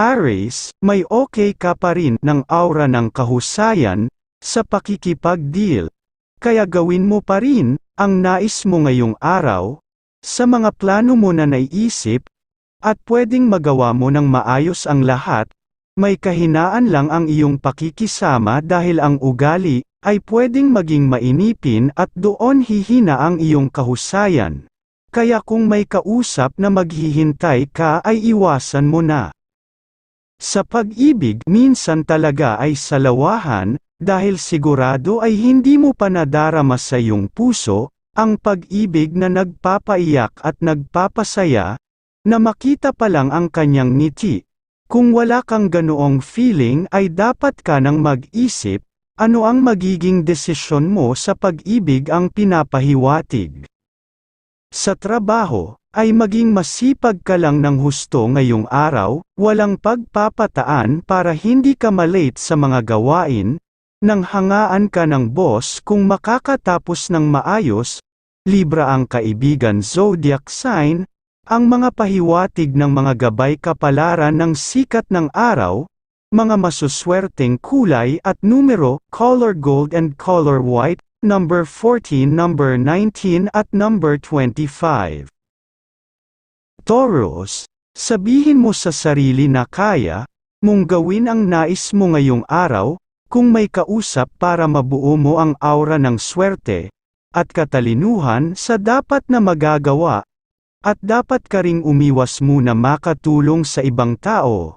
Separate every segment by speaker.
Speaker 1: Aries, may okay ka pa rin ng aura ng kahusayan, sa pakikipag-deal. Kaya gawin mo pa rin, ang nais mo ngayong araw, sa mga plano mo na naiisip, at pwedeng magawa mo ng maayos ang lahat, may kahinaan lang ang iyong pakikisama dahil ang ugali, ay pwedeng maging mainipin at doon hihina ang iyong kahusayan. Kaya kung may kausap na maghihintay ka ay iwasan mo na. Sa pag-ibig minsan talaga ay salawahan, dahil sigurado ay hindi mo pa nadarama sa iyong puso, ang pag-ibig na nagpapaiyak at nagpapasaya, na makita pa lang ang kanyang ngiti. Kung wala kang ganoong feeling ay dapat ka nang mag-isip, ano ang magiging desisyon mo sa pag-ibig ang pinapahiwatig. Sa trabaho, ay maging masipag ka lang ng husto ngayong araw, walang pagpapataan para hindi ka malate sa mga gawain, nang hangaan ka ng boss kung makakatapos ng maayos, Libra ang kaibigan zodiac sign, ang mga pahiwatig ng mga gabay kapalaran ng sikat ng araw, mga masuswerteng kulay at numero, color gold and color white, number 14, number 19 at number 25. Taurus, sabihin mo sa sarili na kaya, mong gawin ang nais mo ngayong araw, kung may kausap para mabuo mo ang aura ng swerte, at katalinuhan sa dapat na magagawa, at dapat ka ring umiwas muna makatulong sa ibang tao.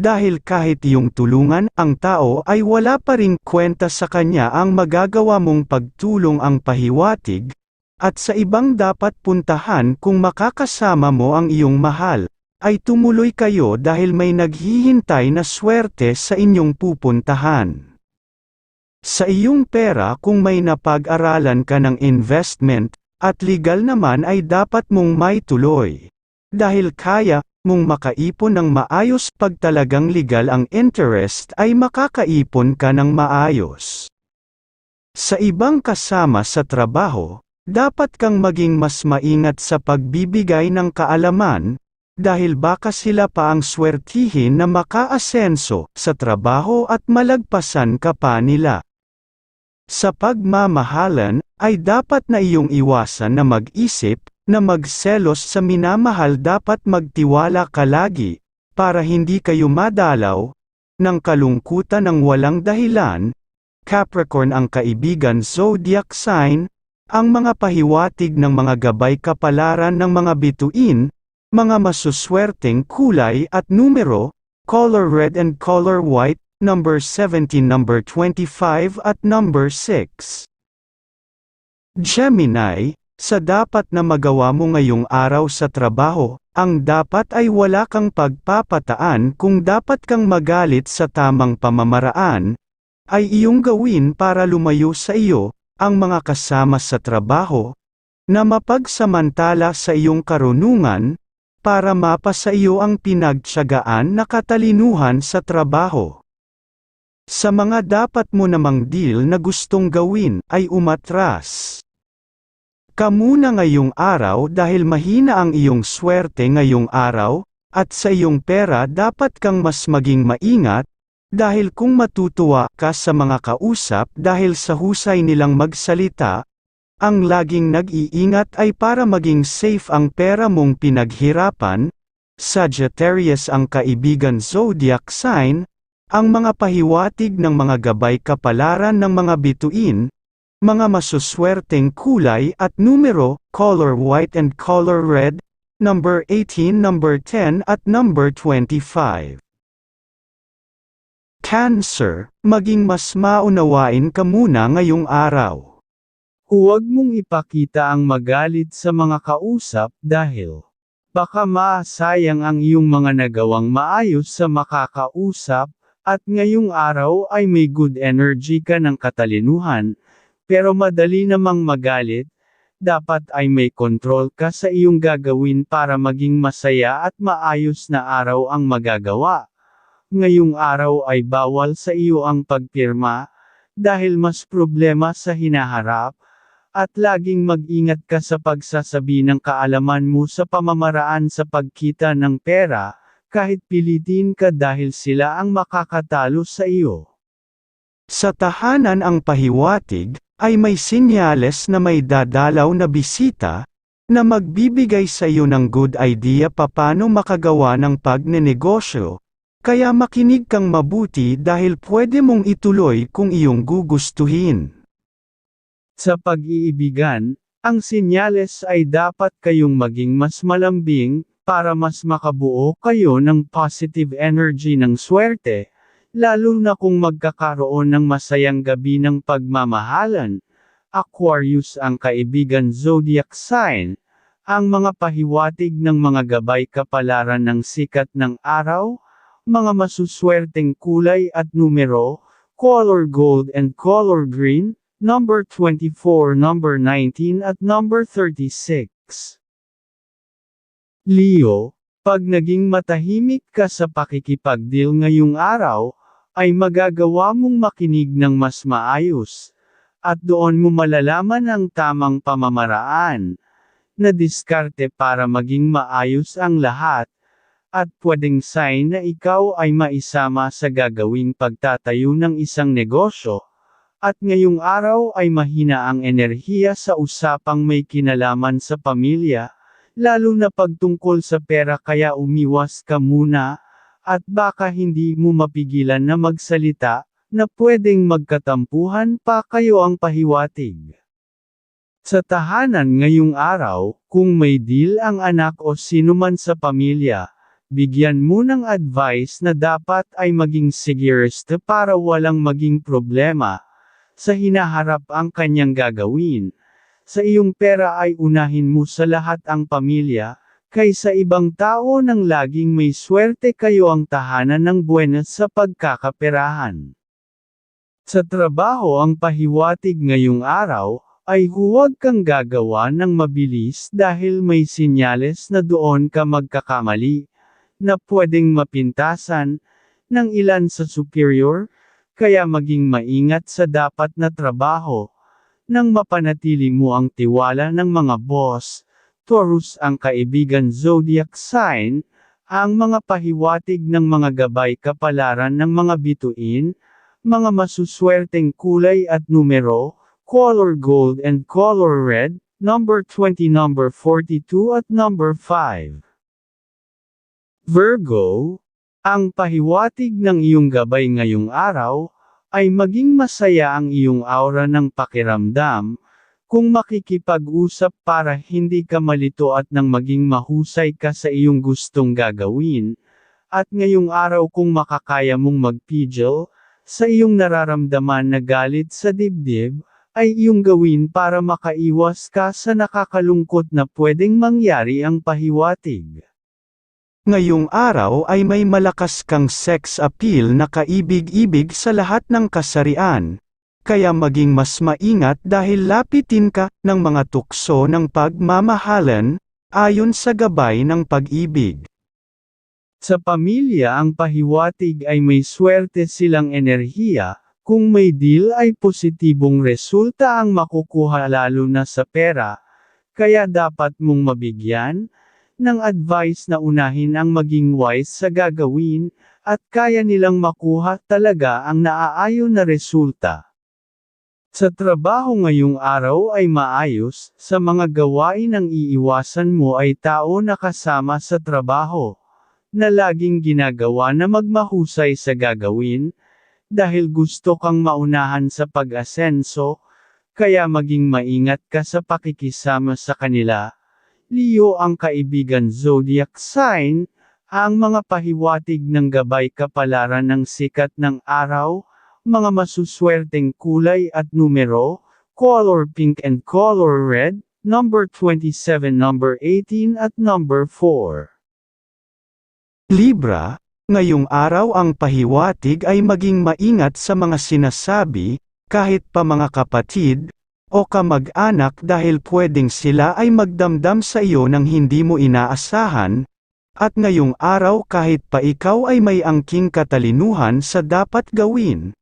Speaker 1: Dahil kahit iyong tulungan ang tao ay wala pa ring kwenta sa kanya ang magagawa mong pagtulong ang pahiwatig, at sa ibang dapat puntahan kung makakasama mo ang iyong mahal, ay tumuloy kayo dahil may naghihintay na swerte sa inyong pupuntahan. Sa iyong pera kung may napag-aralan ka ng investment, at legal naman ay dapat mong may tuloy. Dahil kaya mong makaipon ng maayos pag talagang legal ang interest ay makakaipon ka ng maayos. Sa ibang kasama sa trabaho, dapat kang maging mas maingat sa pagbibigay ng kaalaman, dahil baka sila pa ang swertihin na makaasenso sa trabaho at malagpasan ka pa nila. Sa pagmamahalan, ay dapat na iyong iwasan na mag-isip, na magselos sa minamahal dapat magtiwala ka lagi, para hindi kayo madalaw, ng kalungkutan ng walang dahilan, Capricorn ang kaibigan zodiac sign, ang mga pahiwatig ng mga gabay kapalaran ng mga bituin, mga masuswerteng kulay at numero, color red and color white, number 17, number 25 at number 6. Gemini, sa dapat na magawa mo ngayong araw sa trabaho, ang dapat ay wala kang pagpapataan kung dapat kang magalit sa tamang pamamaraan, ay iyong gawin para lumayo sa iyo, ang mga kasama sa trabaho, na mapagsamantala sa iyong karunungan, para mapa iyo ang pinagtsagaan na katalinuhan sa trabaho. Sa mga dapat mo namang deal na gustong gawin, ay umatras. Kamuna ngayong araw dahil mahina ang iyong swerte ngayong araw, at sa iyong pera dapat kang mas maging maingat, dahil kung matutuwa ka sa mga kausap dahil sa husay nilang magsalita, ang laging nag-iingat ay para maging safe ang pera mong pinaghirapan, Sagittarius ang kaibigan zodiac sign, ang mga pahiwatig ng mga gabay kapalaran ng mga bituin, mga masuswerteng kulay at numero, color white and color red, number 18, number 10 at number 25. Cancer, maging mas maunawain ka muna ngayong araw.
Speaker 2: Huwag mong ipakita ang magalit sa mga kausap dahil baka maasayang ang iyong mga nagawang maayos sa makakausap, at ngayong araw ay may good energy ka ng katalinuhan, pero madali namang magalit, dapat ay may control ka sa iyong gagawin para maging masaya at maayos na araw ang magagawa. Ngayong araw ay bawal sa iyo ang pagpirma, dahil mas problema sa hinaharap, at laging mag-ingat ka sa pagsasabi ng kaalaman mo sa pamamaraan sa pagkita ng pera, kahit pilitin ka dahil sila ang makakatalo sa iyo.
Speaker 1: Sa tahanan ang pahiwatig, ay may sinyales na may dadalaw na bisita, na magbibigay sa iyo ng good idea paano makagawa ng pagnenegosyo, kaya makinig kang mabuti dahil pwede mong ituloy kung iyong gugustuhin.
Speaker 2: Sa pag-iibigan, ang sinyales ay dapat kayong maging mas malambing, para mas makabuo kayo ng positive energy ng swerte, lalo na kung magkakaroon ng masayang gabi ng pagmamahalan. Aquarius ang kaibigan zodiac sign, ang mga pahiwatig ng mga gabay kapalaran ng sikat ng araw, mga masuswerteng kulay at numero, color gold and color green, number 24, number 19 at number 36. Leo, pag naging matahimik ka sa pakikipagdeal ngayong araw, ay magagawa mong makinig ng mas maayos, at doon mo malalaman ang tamang pamamaraan, na diskarte para maging maayos ang lahat, at pwedeng sign na ikaw ay maisama sa gagawing pagtatayo ng isang negosyo, at ngayong araw ay mahina ang enerhiya sa usapang may kinalaman sa pamilya, lalo na pagtungkol sa pera kaya umiwas ka muna, at baka hindi mo mapigilan na magsalita, na pwedeng magkatampuhan pa kayo ang pahiwatig. Sa tahanan ngayong araw, kung may deal ang anak o sinuman sa pamilya, bigyan mo ng advice na dapat ay maging sigurist para walang maging problema, sa hinaharap ang kanyang gagawin. Sa iyong pera ay unahin mo sa lahat ang pamilya, kaysa ibang tao nang laging may swerte kayo ang tahanan ng buenas sa pagkakaperahan. Sa trabaho ang pahiwatig ngayong araw, ay huwag kang gagawa ng mabilis dahil may sinyales na doon ka magkakamali, na pwedeng mapintasan, ng ilan sa superior, kaya maging maingat sa dapat na trabaho, nang mapanatili mo ang tiwala ng mga boss, Taurus ang kaibigan zodiac sign, ang mga pahiwatig ng mga gabay kapalaran ng mga bituin, mga masuswerteng kulay at numero, color gold and color red, number 20 number 42 at number 5. Virgo, ang pahiwatig ng iyong gabay ngayong araw, ay maging masaya ang iyong aura ng pakiramdam, kung makikipag-usap para hindi ka malito at nang maging mahusay ka sa iyong gustong gagawin, at ngayong araw kung makakaya mong magpigil, sa iyong nararamdaman na galit sa dibdib, ay iyong gawin para makaiwas ka sa nakakalungkot na pwedeng mangyari ang pahiwatig.
Speaker 1: Ngayong araw ay may malakas kang sex appeal na kaibig-ibig sa lahat ng kasarian, kaya maging mas maingat dahil lapitin ka ng mga tukso ng pagmamahalan, ayon sa gabay ng pag-ibig.
Speaker 2: Sa pamilya ang pahiwatig ay may swerte silang enerhiya, kung may deal ay positibong resulta ang makukuha lalo na sa pera, kaya dapat mong mabigyan, ng advice na unahin ang maging wise sa gagawin, at kaya nilang makuha talaga ang naaayon na resulta. Sa trabaho ngayong araw ay maayos, sa mga gawain ang iiwasan mo ay tao na kasama sa trabaho, na laging ginagawa na magmahusay sa gagawin, dahil gusto kang maunahan sa pag-asenso, kaya maging maingat ka sa pakikisama sa kanila. Leo ang kaibigan zodiac sign, ang mga pahiwatig ng gabay kapalaran ng sikat ng araw, mga masuswerteng kulay at numero, color pink and color red, number 27, number 18 at number 4.
Speaker 1: Libra, ngayong araw ang pahiwatig ay maging maingat sa mga sinasabi, kahit pa mga kapatid, o kamag-anak dahil pwedeng sila ay magdamdam sa iyo ng hindi mo inaasahan, at ngayong araw kahit pa ikaw ay may angking katalinuhan sa dapat gawin,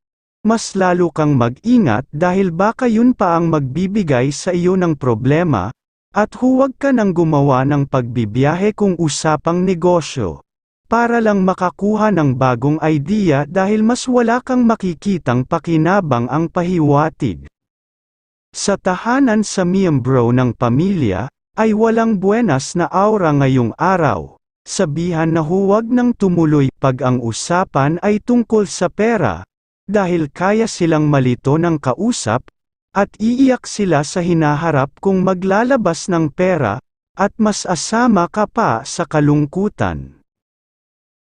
Speaker 1: mas lalo kang mag-ingat dahil baka yun pa ang magbibigay sa iyo ng problema, at huwag ka nang gumawa ng pagbibiyahe kung usapang negosyo. para lang makakuha ng bagong idea dahil mas wala kang makikitang pakinabang ang pahiwatig. Sa tahanan sa miyembro ng pamilya, ay walang buenas na aura ngayong araw. Sabihan na huwag nang tumuloy pag ang usapan ay tungkol sa pera, dahil kaya silang malito ng kausap, at iiyak sila sa hinaharap kung maglalabas ng pera, at mas asama ka pa sa kalungkutan.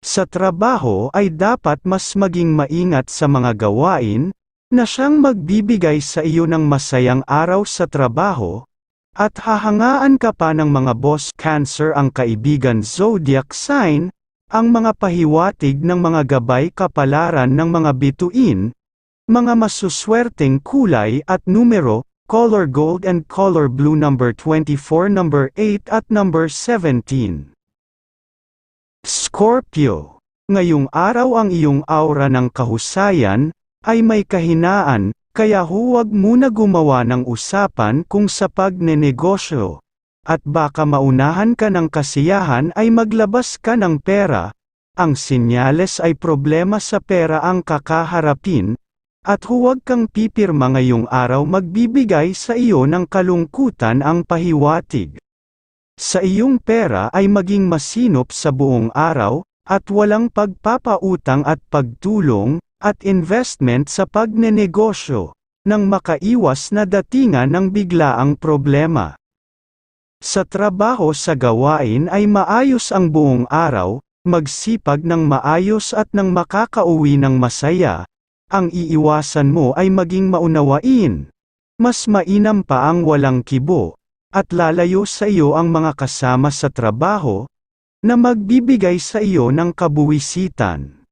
Speaker 1: Sa trabaho ay dapat mas maging maingat sa mga gawain, na siyang magbibigay sa iyo ng masayang araw sa trabaho, at hahangaan ka pa ng mga boss Cancer ang kaibigan zodiac sign, ang mga pahiwatig ng mga gabay kapalaran ng mga bituin, mga masuswerteng kulay at numero, color gold and color blue number 24 number 8 at number 17. Scorpio. Ngayong araw ang iyong aura ng kahusayan, ay may kahinaan, kaya huwag muna gumawa ng usapan kung sa pagnenegosyo. At baka maunahan ka ng kasiyahan ay maglabas ka ng pera. Ang sinyales ay problema sa pera ang kakaharapin, at huwag kang pipirma ngayong araw magbibigay sa iyo ng kalungkutan ang pahiwatig. Sa iyong pera ay maging masinop sa buong araw, at walang pagpapautang at pagtulong, at investment sa pagnenegosyo, nang makaiwas na datingan ng biglaang problema. Sa trabaho sa gawain ay maayos ang buong araw, magsipag ng maayos at nang makakauwi ng masaya, ang iiwasan mo ay maging maunawain. Mas mainam pa ang walang kibo, at lalayo sa iyo ang mga kasama sa trabaho, na magbibigay sa iyo ng kabuwisitan.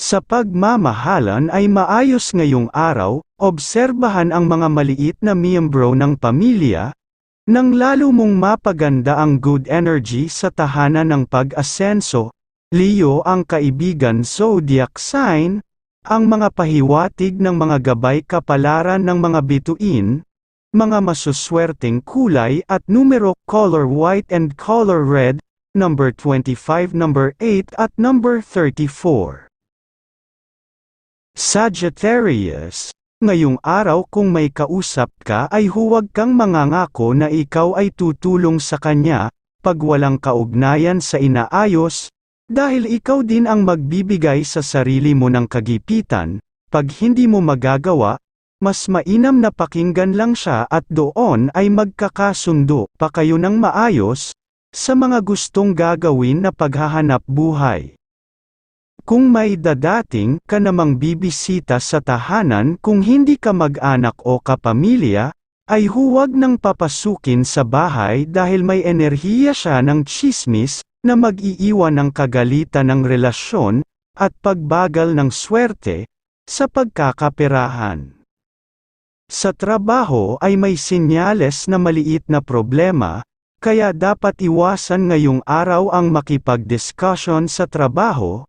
Speaker 1: Sa pagmamahalan ay maayos ngayong araw, obserbahan ang mga maliit na miyembro ng pamilya, nang lalo mong mapaganda ang good energy sa tahanan ng pag-asenso, Leo ang kaibigan zodiac sign, ang mga pahiwatig ng mga gabay kapalaran ng mga bituin, mga masuswerteng kulay at numero color white and color red, number 25, number 8 at number 34. Sagittarius, ngayong araw kung may kausap ka ay huwag kang mangangako na ikaw ay tutulong sa kanya, pag walang kaugnayan sa inaayos, dahil ikaw din ang magbibigay sa sarili mo ng kagipitan, pag hindi mo magagawa, mas mainam na pakinggan lang siya at doon ay magkakasundo pa kayo ng maayos, sa mga gustong gagawin na paghahanap buhay. Kung may dadating ka namang bibisita sa tahanan kung hindi ka mag-anak o kapamilya, ay huwag nang papasukin sa bahay dahil may enerhiya siya ng chismis, na mag-iiwan ng kagalitan ng relasyon, at pagbagal ng swerte, sa pagkakaperahan. Sa trabaho ay may sinyales na maliit na problema, kaya dapat iwasan ngayong araw ang makipag-discussion sa trabaho,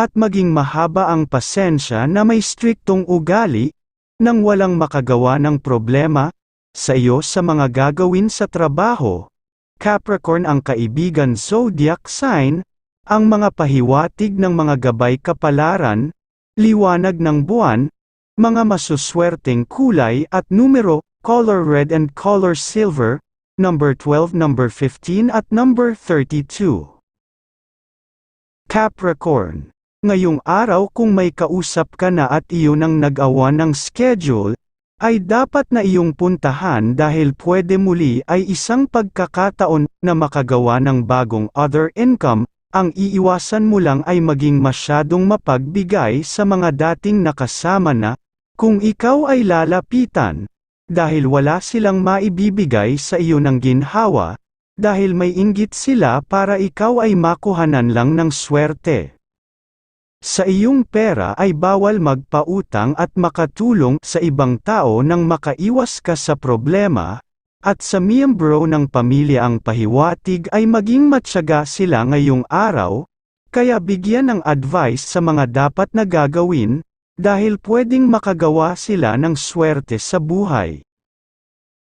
Speaker 1: at maging mahaba ang pasensya na may striktong ugali, nang walang makagawa ng problema, sa iyo sa mga gagawin sa trabaho. Capricorn ang kaibigan zodiac sign, ang mga pahiwatig ng mga gabay kapalaran, liwanag ng buwan, mga masuswerteng kulay at numero, color red and color silver, number 12, number 15 at number 32. Capricorn Ngayong araw kung may kausap ka na at iyon ang nag-awa ng schedule, ay dapat na iyong puntahan dahil pwede muli ay isang pagkakataon na makagawa ng bagong other income, ang iiwasan mo lang ay maging masyadong mapagbigay sa mga dating nakasama na, kung ikaw ay lalapitan, dahil wala silang maibibigay sa iyo ng ginhawa, dahil may inggit sila para ikaw ay makuhanan lang ng swerte. Sa iyong pera ay bawal magpautang at makatulong sa ibang tao nang makaiwas ka sa problema, at sa miyembro ng pamilya ang pahiwatig ay maging matyaga sila ngayong araw, kaya bigyan ng advice sa mga dapat na gagawin, dahil pwedeng makagawa sila ng swerte sa buhay.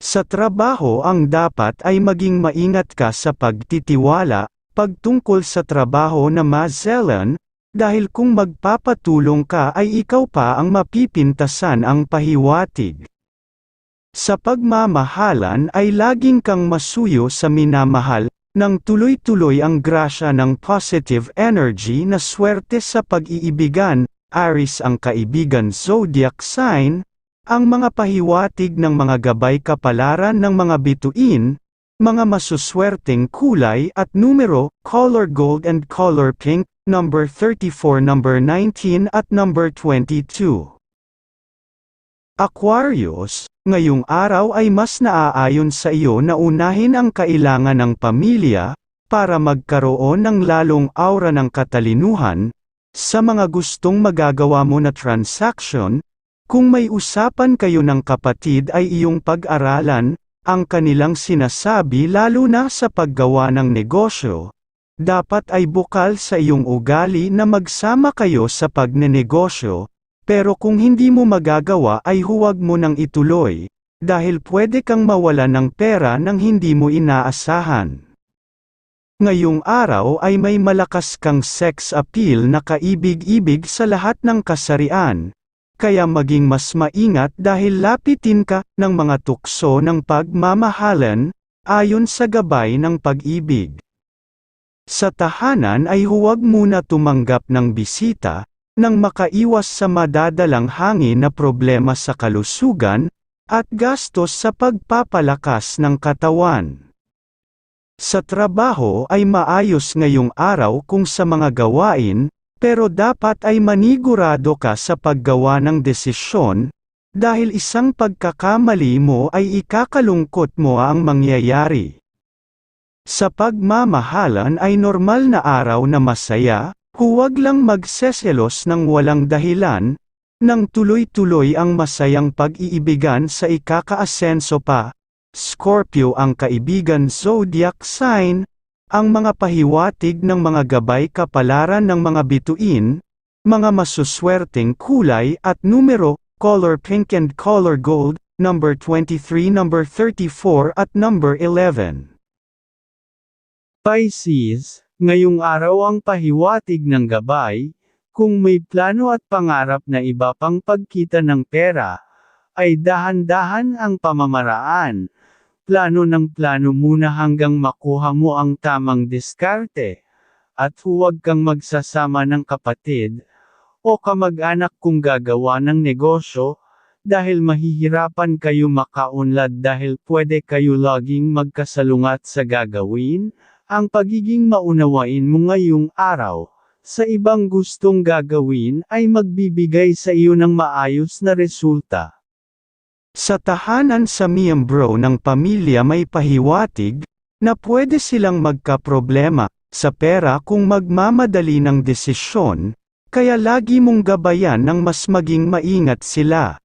Speaker 1: Sa trabaho ang dapat ay maging maingat ka sa pagtitiwala, pagtungkol sa trabaho na mazelan, dahil kung magpapatulong ka ay ikaw pa ang mapipintasan ang pahiwatig. Sa pagmamahalan ay laging kang masuyo sa minamahal, nang tuloy-tuloy ang grasya ng positive energy na swerte sa pag-iibigan, Aris ang kaibigan zodiac sign, ang mga pahiwatig ng mga gabay kapalaran ng mga bituin, mga masuswerteng kulay at numero, color gold and color pink, number 34, number 19 at number 22. Aquarius, ngayong araw ay mas naaayon sa iyo na unahin ang kailangan ng pamilya, para magkaroon ng lalong aura ng katalinuhan, sa mga gustong magagawa mo na transaction, kung may usapan kayo ng kapatid ay iyong pag-aralan, ang kanilang sinasabi lalo na sa paggawa ng negosyo, dapat ay bukal sa iyong ugali na magsama kayo sa pagnenegosyo, pero kung hindi mo magagawa ay huwag mo nang ituloy, dahil pwede kang mawala ng pera nang hindi mo inaasahan. Ngayong araw ay may malakas kang sex appeal na kaibig-ibig sa lahat ng kasarian, kaya maging mas maingat dahil lapitin ka ng mga tukso ng pagmamahalan, ayon sa gabay ng pag-ibig. Sa tahanan ay huwag muna tumanggap ng bisita, nang makaiwas sa madadalang hangin na problema sa kalusugan, at gastos sa pagpapalakas ng katawan. Sa trabaho ay maayos ngayong araw kung sa mga gawain, pero dapat ay manigurado ka sa paggawa ng desisyon, dahil isang pagkakamali mo ay ikakalungkot mo ang mangyayari. Sa pagmamahalan ay normal na araw na masaya, Huwag lang magseselos ng walang dahilan, nang tuloy-tuloy ang masayang pag-iibigan sa ikakaasenso pa. Scorpio ang kaibigan zodiac sign, ang mga pahiwatig ng mga gabay kapalaran ng mga bituin, mga masuswerteng kulay at numero, color pink and color gold, number 23, number 34 at number 11.
Speaker 2: Pisces, ngayong araw ang pahiwatig ng gabay, kung may plano at pangarap na iba pang pagkita ng pera, ay dahan-dahan ang pamamaraan. Plano ng plano muna hanggang makuha mo ang tamang diskarte. At huwag kang magsasama ng kapatid, o kamag-anak kung gagawa ng negosyo, dahil mahihirapan kayo makaunlad dahil pwede kayo laging magkasalungat sa gagawin, ang pagiging maunawain mo ngayong araw, sa ibang gustong gagawin ay magbibigay sa iyo ng maayos na resulta.
Speaker 1: Sa tahanan sa miyembro ng pamilya may pahiwatig, na pwede silang magkaproblema, sa pera kung magmamadali ng desisyon, kaya lagi mong gabayan ng mas maging maingat sila.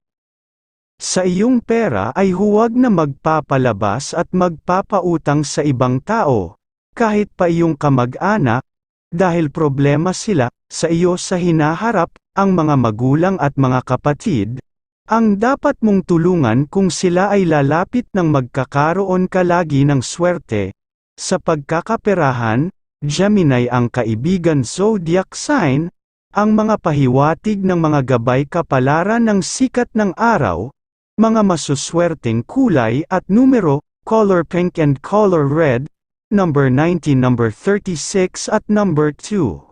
Speaker 1: Sa iyong pera ay huwag na magpapalabas at magpapautang sa ibang tao, kahit pa iyong kamag-anak, dahil problema sila, sa iyo sa hinaharap, ang mga magulang at mga kapatid, ang dapat mong tulungan kung sila ay lalapit ng magkakaroon ka lagi ng swerte. Sa pagkakaperahan, Gemini ang kaibigan zodiac sign, ang mga pahiwatig ng mga gabay kapalaran ng sikat ng araw, mga masuswerteng kulay at numero, color pink and color red, number 19, number 36 at number 2.